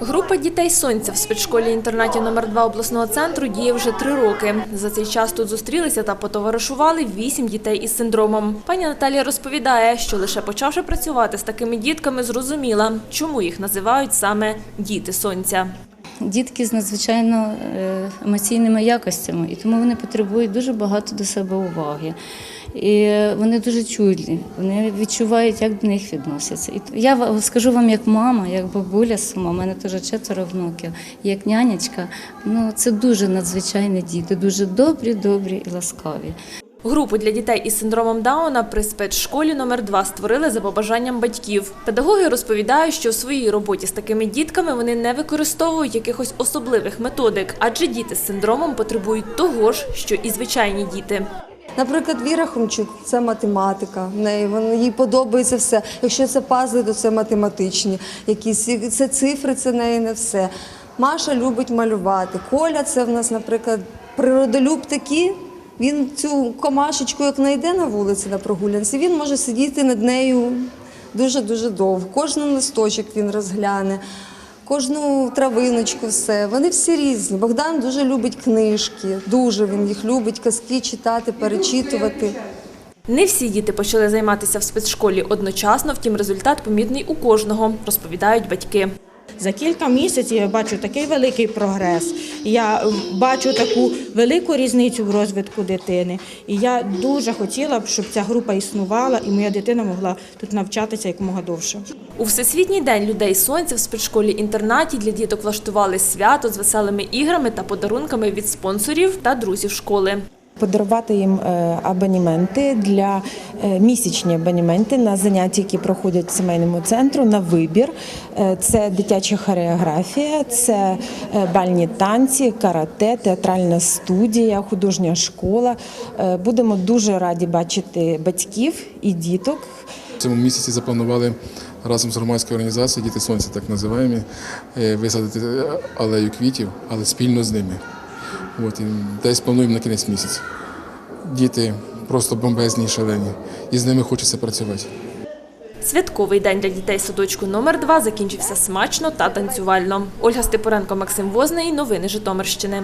Група дітей сонця в спецшколі інтернаті номер 2 обласного центру діє вже три роки. За цей час тут зустрілися та потоваришували вісім дітей із синдромом. Пані Наталія розповідає, що лише почавши працювати з такими дітками, зрозуміла, чому їх називають саме діти сонця. Дітки з надзвичайно е, емоційними якостями, і тому вони потребують дуже багато до себе уваги. І вони дуже чуйні, вони відчувають, як до них відносяться. І я скажу вам, як мама, як бабуля сама, у мене теж четверо внуків, як нянечка. Ну це дуже надзвичайні діти, дуже добрі, добрі і ласкаві. Групу для дітей із синдромом Дауна при спецшколі номер 2 створили за побажанням батьків. Педагоги розповідають, що в своїй роботі з такими дітками вони не використовують якихось особливих методик, адже діти з синдромом потребують того ж, що і звичайні діти. Наприклад, Віра Хомчук це математика. В неї вона їй подобається все. Якщо це пазли, то це математичні. Якісь це цифри, це неї не все. Маша любить малювати. Коля, це в нас, наприклад, природолюб такий. Він цю комашечку, як знайде на вулиці на прогулянці, він може сидіти над нею дуже дуже довго. Кожен листочок він розгляне. Кожну травиночку, все. Вони всі різні. Богдан дуже любить книжки, дуже він їх любить, казки читати, перечитувати. Не всі діти почали займатися в спецшколі одночасно, втім результат помітний у кожного, розповідають батьки. За кілька місяців я бачу такий великий прогрес. Я бачу таку велику різницю в розвитку дитини. І я дуже хотіла б, щоб ця група існувала, і моя дитина могла тут навчатися якомога довше. У Всесвітній день людей сонця в спецшколі-інтернаті для діток влаштували свято з веселими іграми та подарунками від спонсорів та друзів школи. Подарувати їм е, абонементи для е, місячні абонементи на заняття, які проходять в сімейному центру на вибір. Е, Це дитяча хореографія, це бальні танці, карате, театральна студія, художня школа. Будемо дуже раді бачити батьків і діток. В цьому місяці запланували разом з громадською організацією Діти Сонця, так називаємо, висадити алею квітів, але спільно з ними. От, і десь плануємо на кінець місяця. Діти просто бомбезні і шалені, і з ними хочеться працювати. Святковий день для дітей садочку номер 2 закінчився смачно та танцювально. Ольга Степуренко, Максим Возний. Новини Житомирщини.